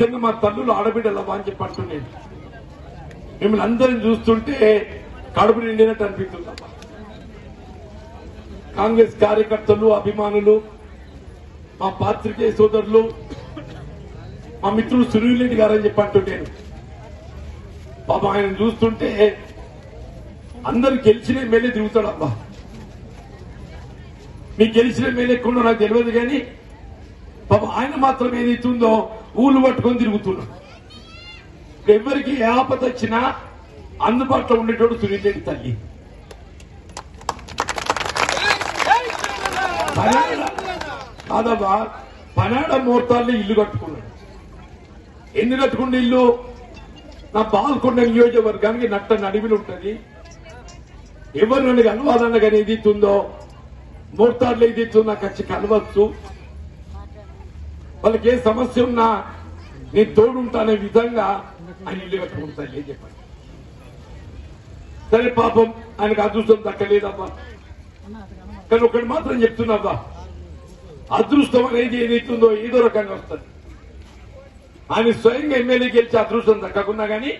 ముఖ్యంగా మా తల్లులు ఆడబిడ్డలవా అని చెప్పి అంటున్నాను మిమ్మల్ని అందరిని చూస్తుంటే కడుపు నిండినట్టు అనిపిస్తుందమ్మా కాంగ్రెస్ కార్యకర్తలు అభిమానులు మా పాత్రికేయ సోదరులు మా మిత్రుడు సునీల్ రెడ్డి గారు అని చెప్పి అంటున్నాను పాప ఆయన చూస్తుంటే అందరు గెలిచిన ఎమ్మెల్యే తిరుగుతాడబ్బా మీకు గెలిచిన ఎమ్మెల్యే ఎక్కువ నాకు తెలియదు కానీ పాప ఆయన మాత్రం ఏదైతుందో ఊళ్ళు పట్టుకొని తిరుగుతున్నాం. ఎవరికి ఏ ఆపద వచ్చినా అందుబాటులో ఉండేటోడు సునీలేని తల్లి. పనాడ కాదబ్బా పనాడ ముహూర్తాల్లో ఇల్లు కట్టుకున్నాడు. ఎన్ని కట్టుకున్న ఇల్లు? నా బాల్కొండ నియోజకవర్గానికి నట్ట నడిమిలు ఉంటుంది. ఎవరు నన్ను కలవాలన్న కానీ ఏది ఇస్తుందో ముహూర్తాల్లో ఏది ఇస్తుందో నాకు వచ్చి కలవచ్చు. వాళ్ళకి ఏ సమస్య ఉన్నా నేను తోడుంటానే విధంగా ఆయన ఇల్లు కట్టుకుంటా ఏం చెప్పండి సరే పాపం ఆయనకు అదృష్టం దక్కలేదమ్మా కానీ ఒకటి మాత్రం చెప్తున్నాబ్బా. అదృష్టం అనేది ఏదైతుందో ఏదో రకంగా వస్తుంది. ఆయన స్వయంగా ఎమ్మెల్యే గెలిచి అదృష్టం దక్కకున్నా కానీ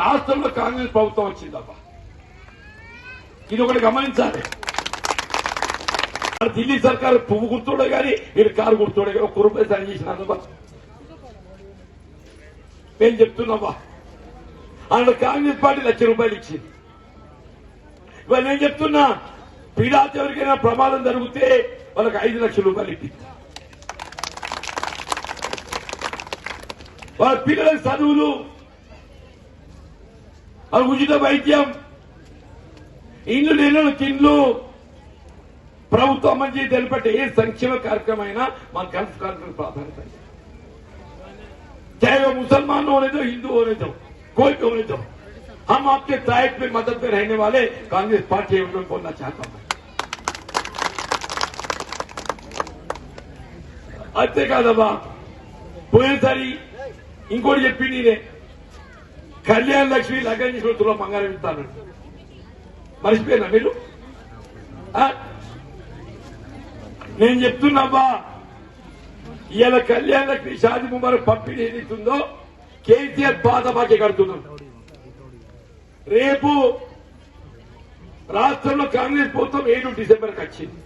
రాష్ట్రంలో కాంగ్రెస్ ప్రభుత్వం వచ్చిందబ్బా. ఇది ఒకటి గమనించాలి. ఢిల్లీ సర్కారు పువ్వు గుర్తుడే కానీ వీడు కారు గుర్తుడే కానీ ఒక్క రూపాయి సరి చేసినందుబా మేము చెప్తున్నామా ఆయన కాంగ్రెస్ పార్టీ లక్ష రూపాయలు ఇచ్చింది. ఇవాళ నేను చెప్తున్నా పీడాతి ఎవరికైనా ప్రమాదం జరిగితే వాళ్ళకి ఐదు లక్షల రూపాయలు ఇప్పింది వాళ్ళ పిల్లలకు చదువులు వాళ్ళ ఉచిత వైద్యం ఇండ్లు లేని తిండ్లు ప్రభుత్వం మంచి తెలిపట్టే ఏ సంక్షేమ కార్యక్రమం అయినా మన గల్ఫ్ కార్యక్రమం ప్రాధాన్యత है। चाहे वो मुसलमान होने दो हिंदू होने दो कोई भी होने दो हम आपके साइड पे मदद में रहने वाले कांग्रेस पार्टी है उनको बोलना चाहता हूं అంతేకాదమ్మా పోయినసారి ఇంకోటి చెప్పి నేనే కళ్యాణ్ లక్ష్మి లగ్గం చేసుకుని తులం బంగారం ఇస్తాను మర్చిపోయినా మీరు ఆ? నేను చెప్తున్నాబ్బా ఇవాళ కళ్యాణ లక్ష్మి షాది ముబారక్ పంపిణీ ఏదైతుందో కేసీఆర్ పాత బాకీ కడుతున్నాం రేపు రాష్ట్రంలో కాంగ్రెస్ ప్రభుత్వం ఏడు డిసెంబర్ వచ్చింది.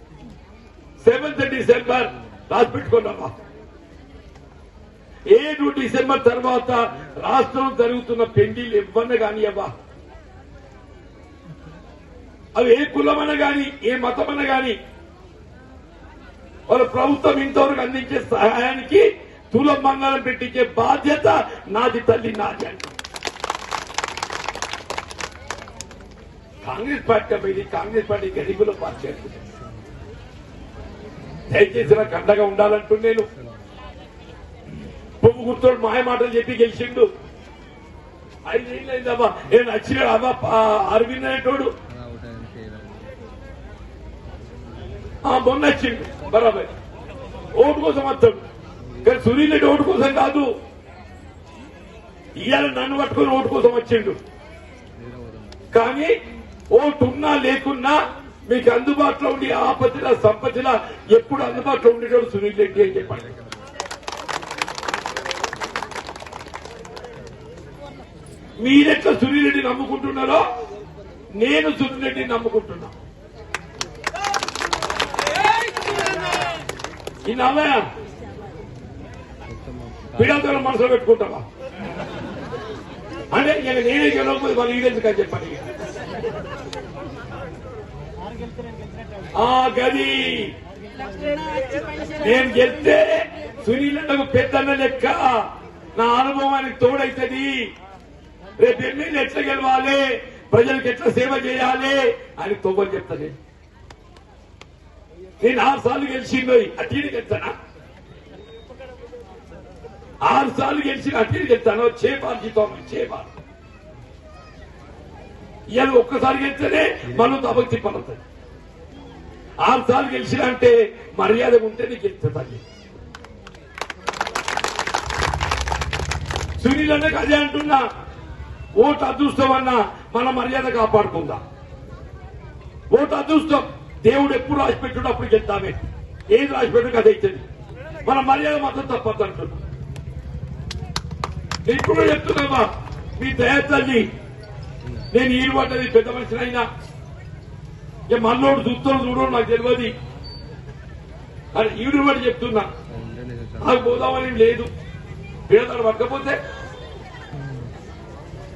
సెవెంత్ డిసెంబర్ రాసి పెట్టుకున్నామా ఏడు డిసెంబర్ తర్వాత రాష్ట్రంలో జరుగుతున్న పెండిలు ఇవ్వన్న కాని అవ్వా అవి ఏ కులమన గాని ఏ మతమన గాని వాళ్ళ ప్రభుత్వం ఇంతవరకు అందించే సహాయానికి తులం బంగారం పెట్టించే బాధ్యత నాది తల్లి నాది అంట. కాంగ్రెస్ పార్టీ అమ్మాయి కాంగ్రెస్ పార్టీ గరీబుల పార్టీ అంటుంది దయచేసి నాకు అండగా ఉండాలంటూ నేను. పువ్వు కూర్చోడు మాయ మాటలు చెప్పి గెలిచిండు. ఐదేళ్ళైందమ్మా నేను నచ్చిన అరవింద్ అనేటోడు. ఆ మొన్న వచ్చిండు బరాబర్. ఓటు కోసం వస్తాడు. కానీ సునీల్ రెడ్డి ఓటు కోసం కాదు. ఇవాళ నన్ను పట్టుకుని ఓటు కోసం వచ్చిండు. కానీ ఓటు ఉన్నా లేకున్నా మీకు అందుబాటులో ఉండి ఆపత్తిల సంపత్తిల ఎప్పుడు అందుబాటులో ఉండేటోడు సునీల్ రెడ్డి అని చెప్పండి. మీరెట్లా సునీల్ రెడ్డి నమ్ముకుంటున్నారో నేను సునీల్ రెడ్డిని నమ్ముకుంటున్నా. ఈ నల్లయ్య పీడాతల మనసులో పెట్టుకుంటావా? అంటే ఇక నేనే గెలవకపోతే వాళ్ళు ఈడెందుకు అని చెప్పండి. ఆ గది నేను గెలిస్తే సునీల్ నాకు పెద్దన్న లెక్క. నా అనుభవానికి తోడైతది. రేపు ఎమ్మెల్యే ఎట్లా గెలవాలి? ప్రజలకు ఎట్లా సేవ చేయాలి? అని తొవ్వని చెప్తాను నేను ఆరు సార్లు గెలిచిందో అటీని గెలుస్తానా? ఆరు సార్లు గెలిచిన అటీని గెలుస్తాను? చేపాలు జీతం చేపాలు ఇవాళ ఒక్కసారి గెలిస్తేనే మనం తప్పకు తిప్పలుతుంది ఆరు సార్లు గెలిచిన అంటే మర్యాద ఉంటే నీకు గెలుస్తుంది సునీల్ అన్నకు అదే అంటున్నా ఓటు అదృష్టం అన్నా మన మర్యాద కాపాడుకుందాం. ఓటు అదృష్టం. దేవుడు ఎప్పుడు రాసి పెట్టాడు అప్పుడు చెప్తామే. ఏది రాసి పెట్టు అది మన మర్యాద మాత్రం తప్పదు అంటున్నా. నేను ఇప్పుడు కూడా మీ దయాతల్లి నేను ఈ పడ్డది పెద్ద మనిషినైనా. ఇక మన్నోడు చూస్తాను చూడడం నాకు తెలియదు. అని ఈడు పడి చెప్తున్నా. నాకు పోదామని లేదు. పేదలు పట్టకపోతే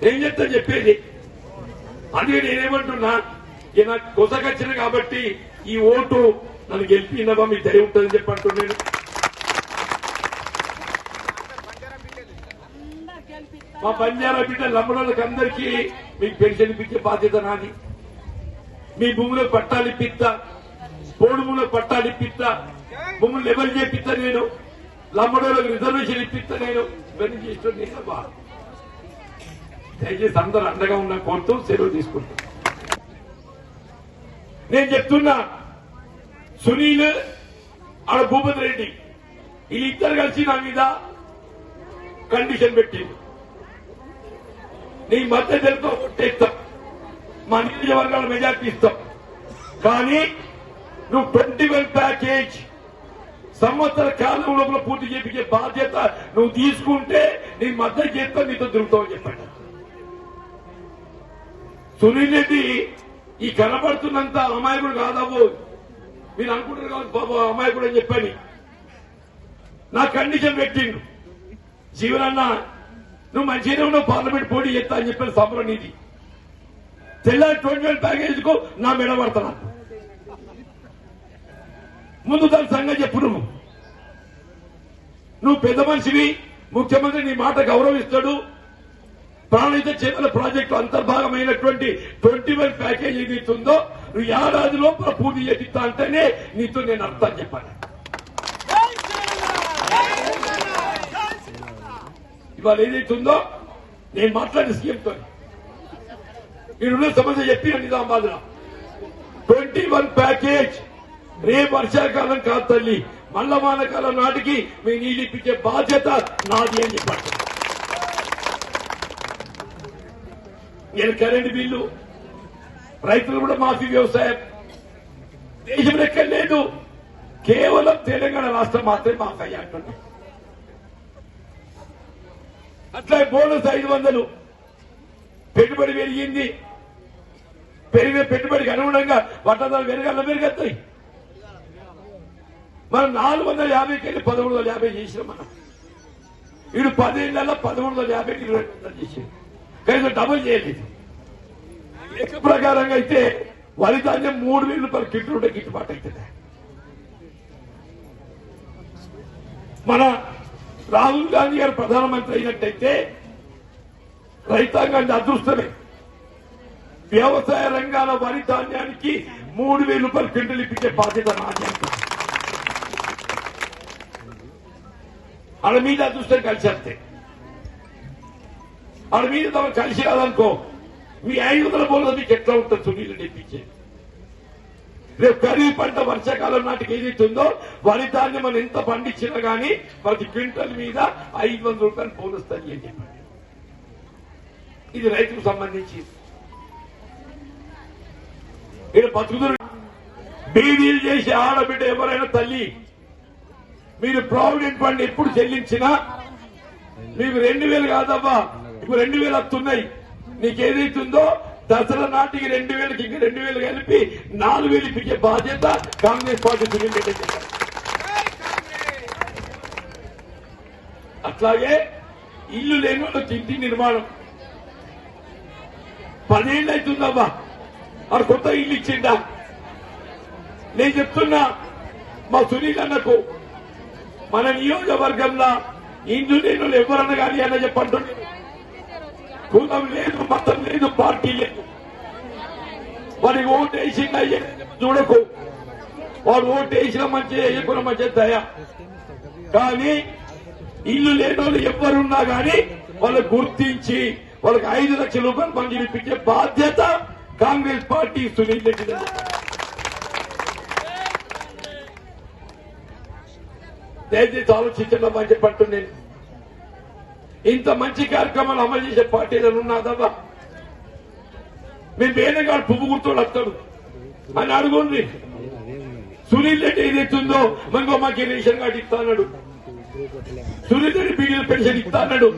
ఏం చెప్తా చెప్పేది? అందుకే నేనేమంటున్నా? ఈయన కొసగచ్చిన కాబట్టి ఈ ఓటు నన్ను గెలిపినవా? మీ దయ ఉంటుందని చెప్పి అంటున్నాను మా బంజారా బిడ్డ లంబడోళ్ళకి అందరికీ మీకు పెన్షన్ ఇప్పించే బాధ్యత నాది. మీ భూమిలో పట్టాలు ఇప్పిస్తా పోడు భూమిలో పట్టాలు ఇప్పిస్తా భూములు లెవెల్ చేపిస్తా నేను. లంబడోళ్ళకి రిజర్వేషన్ ఇప్పిస్తా నేను. ఇవన్నీ చేస్తున్నా దయచేసి అందరూ అండగా ఉన్న కోరుతూ సెలవు తీసుకుంటాను నేను చెప్తున్నా సునీల్ ఆడ భూపతి రెడ్డి వీళ్ళిద్దరు కలిసి నా మీద కండిషన్ పెట్టింది నీ మధ్య తెలుగు కొట్టేస్తాం. మా నియోజకవర్గాల మెజార్టీ ఇస్తాం. కానీ నువ్వు ట్వంటీ వన్ ప్యాకేజ్ సంవత్సర కాలం లోపల పూర్తి చేపించే బాధ్యత నువ్వు తీసుకుంటే నీ మద్దతు చేస్తా నీతో తిరుగుతావని చెప్పండి. సునీల్ రెడ్డి ఈ కనబడుతున్నంత అమాయకుడు కాదాబో మీరు అనుకుంటారు కాదు బాబు అమాయకుడు అని చెప్పని. నా కండిషన్ పెట్టిండు. జీవనన్న నువ్వు మంచిగానే ఉన్నావు పార్లమెంట్ పోటీ చేస్తా అని చెప్పిన సభలో నీది. తెల్లారి ట్వంటీ వన్ ప్యాకేజ్కు నా మెడ పడతాను ముందు దాని సంగతి చెప్పు నువ్వు. నువ్వు పెద్ద మనిషివి ముఖ్యమంత్రి నీ మాట గౌరవిస్తాడు ప్రాణిత చేపల ప్రాజెక్టు అంతర్భాగమైనటువంటి ట్వంటీ వన్ ప్యాకేజ్ ఏదైతే ఉందో నువ్వు ఏడాది లోపల పూర్తి చేపిస్తా అంటేనే నీతో నేను అర్థం చెప్పాను ఇవాళ ఏదైతే ఉందో నేను మాట్లాడిన సీఎంతో ఈడున్న సమస్య చెప్పిన నిజామాబాద్ ట్వంటీ వన్ ప్యాకేజ్ రేపు వర్షాకాలం కాదు తల్లి. మల్ల వానకాలం నాటికి మీ నీళ్ళు ఇప్పించే బాధ్యత నాది అని చెప్పాడు నేను కరెంటు బిల్లు రైతులు కూడా మాఫీ వ్యవసాయం. దేశం ఎక్కడ లేదు. కేవలం తెలంగాణ రాష్ట్రం మాత్రమే మాఫీ అయ్యా అట్లా బోనస్ ఐదు వందలు. పెట్టుబడి పెరిగింది. పెరిగిన పెట్టుబడికి అనుగుణంగా పట్టణాలు పెరగాల పెరిగేస్తాయి మనం నాలుగు వందల యాభైకి వెళ్ళి పదమూడు వందల యాభై చేసినాం మనం. వీడు పదేళ్ళ పదమూడు వందల యాభైకి ఇరవై వందలు చేసాడు. కనీసం డబుల్ చేయలేదు లెక్క ప్రకారంగా అయితే వరి ధాన్యం మూడు వేలు రూపాయలు కిట్లు ఉంటే గిట్టుబాటు అవుతుంది. మన రాహుల్ గాంధీ గారు ప్రధానమంత్రి అయినట్టయితే రైతాంగాన్ని అదృష్టమే. వ్యవసాయ రంగాల వరి ధాన్యానికి మూడు వేల రూపాయలు క్వింటల్ ఇప్పించే బాధ్యత నాది. వాళ్ళ మీద అదృష్టం కలిసి వస్తే వాళ్ళ మీద తమ కలిసి రాదనుకో మీ ఐదు వందల మీకు ఎట్లా ఉంటుంది సునీల్ తెప్పించే రేపు ఖరీఫ్ పంట వర్షాకాలం నాటికి ఏదైతుందో వరి ధాన్యం మనం ఎంత పండించినా గానీ ప్రతి క్వింటల్ మీద ఐదు వందల రూపాయలు పోలుస్తుంది అని చెప్పండి. ఇది రైతుకు సంబంధించి. ఇక్కడ బతుకుతున్న బీడీలు చేసి ఆడబిడ్డ ఎవరైనా తల్లి మీరు ప్రావిడెంట్ ఫండ్ ఎప్పుడు చెల్లించినా మీకు రెండు వేలు కాదబ్బా ఇప్పుడు రెండు వేలు వస్తున్నాయి నీకు ఏదైతుందో దసరా నాటికి రెండు వేలకి ఇంకా రెండు వేలు కలిపి నాలుగు వేలు ఇప్పించే బాధ్యత కాంగ్రెస్ పార్టీ సునీల్ అట్లాగే ఇల్లు లేని వాళ్ళకి ఇంటి నిర్మాణం. పదేళ్ళు అవుతుందమ్మా. వాడు కొత్త ఇల్లు ఇచ్చిండా? నేను చెప్తున్నా మా సునీల్ అన్నకు మన నియోజకవర్గంలో ఇల్లు లేని వాళ్ళు ఎవరన్నా కానీ అన్న చెప్పండి కులం లేదు మతం లేదు పార్టీ లేదు. వాడికి ఓటు వేసిందా చూడకు. వాడు ఓటు వేసిన మంచి వేయకున్న మంచి దయ కానీ ఇల్లు లేని వాళ్ళు ఎవరున్నా కానీ వాళ్ళు గుర్తించి వాళ్ళకి ఐదు లక్షల రూపాయలు మంజూరు బాధ్యత కాంగ్రెస్ పార్టీ సునీల్ రెడ్డి దయచేసి ఆలోచించడం అని చెప్పట్టు నేను ఇంత మంచి కార్యక్రమాలు అమలు చేసే పార్టీ ఏదైనా ఉన్నదబ్బా మేము వేణగాడు పువ్వు గుర్తుడు వస్తాడు అని అడుగుంది. సునీల్ రెడ్డి ఏదైతుందో మనకో మాకు రేషన్ కార్డు ఇస్తా అన్నాడు. సునీల్ రెడ్డి బీడీలు పెన్షన్ ఇస్తా అన్నాడు.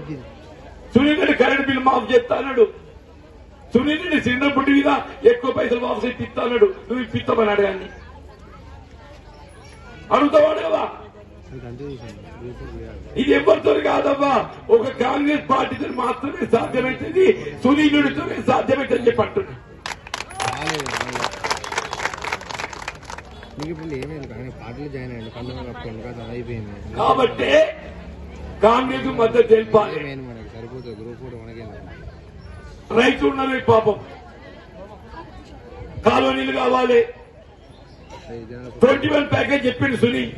సునీల్ రెడ్డి కరెంట్ బిల్ మాఫ్ చేస్తానడు సునీల్ రెడ్డి చిన్నప్పటి మీద ఎక్కువ పైసలు వాపసు ఇప్పిస్తాడు నువ్వు ఇప్పిస్తామని అడగాన్ని. అడుగుతావాడేవా ఇది ఎవరితో కాదమ్మా? ఒక కాంగ్రెస్ పార్టీతో మాత్రమే సాధ్యమవుతుంది సునీలుడితోనే సాధ్యమవుతుంది చెప్పి అంటున్నా. కాబట్టి కాంగ్రెస్ మద్దతు తెలిపాలి రైతు ఉన్నది పాపం. కాలనీలు కావాలి. ఐదు జనాలు ట్వంటీ వన్ ప్యాకేజ్ చెప్పిండు సునీల్.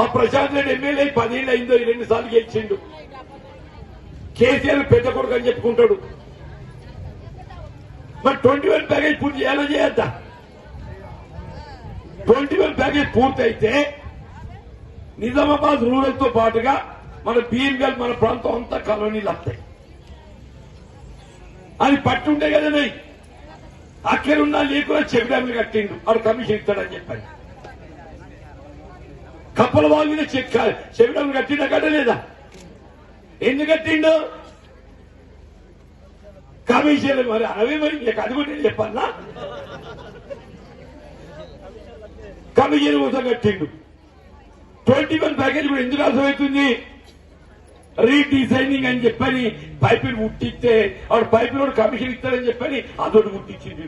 ఆ ప్రశాంత్ రెడ్డి ఎమ్మెల్యే పదేళ్ళు అయిందో రెండు సార్లు గెలిచిండు. కేసీఆర్ పెద్ద కొడుకు అని చెప్పుకుంటాడు. మరి ట్వంటీ వన్ ప్యాకేజ్ పూర్తి చేయాలో చేయద్దా? ట్వంటీ వన్ ప్యాకేజ్ పూర్తి అయితే నిజామాబాద్ రూరల్తో పాటుగా మన బీఎంఎల్ మన ప్రాంతం అంతా కాలనీలు వస్తాయి. అది పట్టుంటే కదా నై అక్కడున్నా లేకుండా చెవిడాన్ని కట్టిండు. వాడు కమిషన్ ఇస్తాడని చెప్పాడు. కప్పల వాళ్ళ మీద చెక్ చెవిడాన్ని కట్టిండా కట్టలేదా? ఎందుకు కట్టిండు? కమిషన్ మరి అవే మరి నీకు అది కూడా చెప్పాలా కమిషన్ కోసం కట్టిండు. ట్వంటీ వన్ ప్యాకేజ్ కూడా ఎందుకు అర్థమవుతుంది? రీడిజైనింగ్ అని చెప్పని పైపులు ముట్టిస్తే వాడు పైపులో కమిషన్ ఇస్తారని చెప్పని అదొకటి ముట్టించింది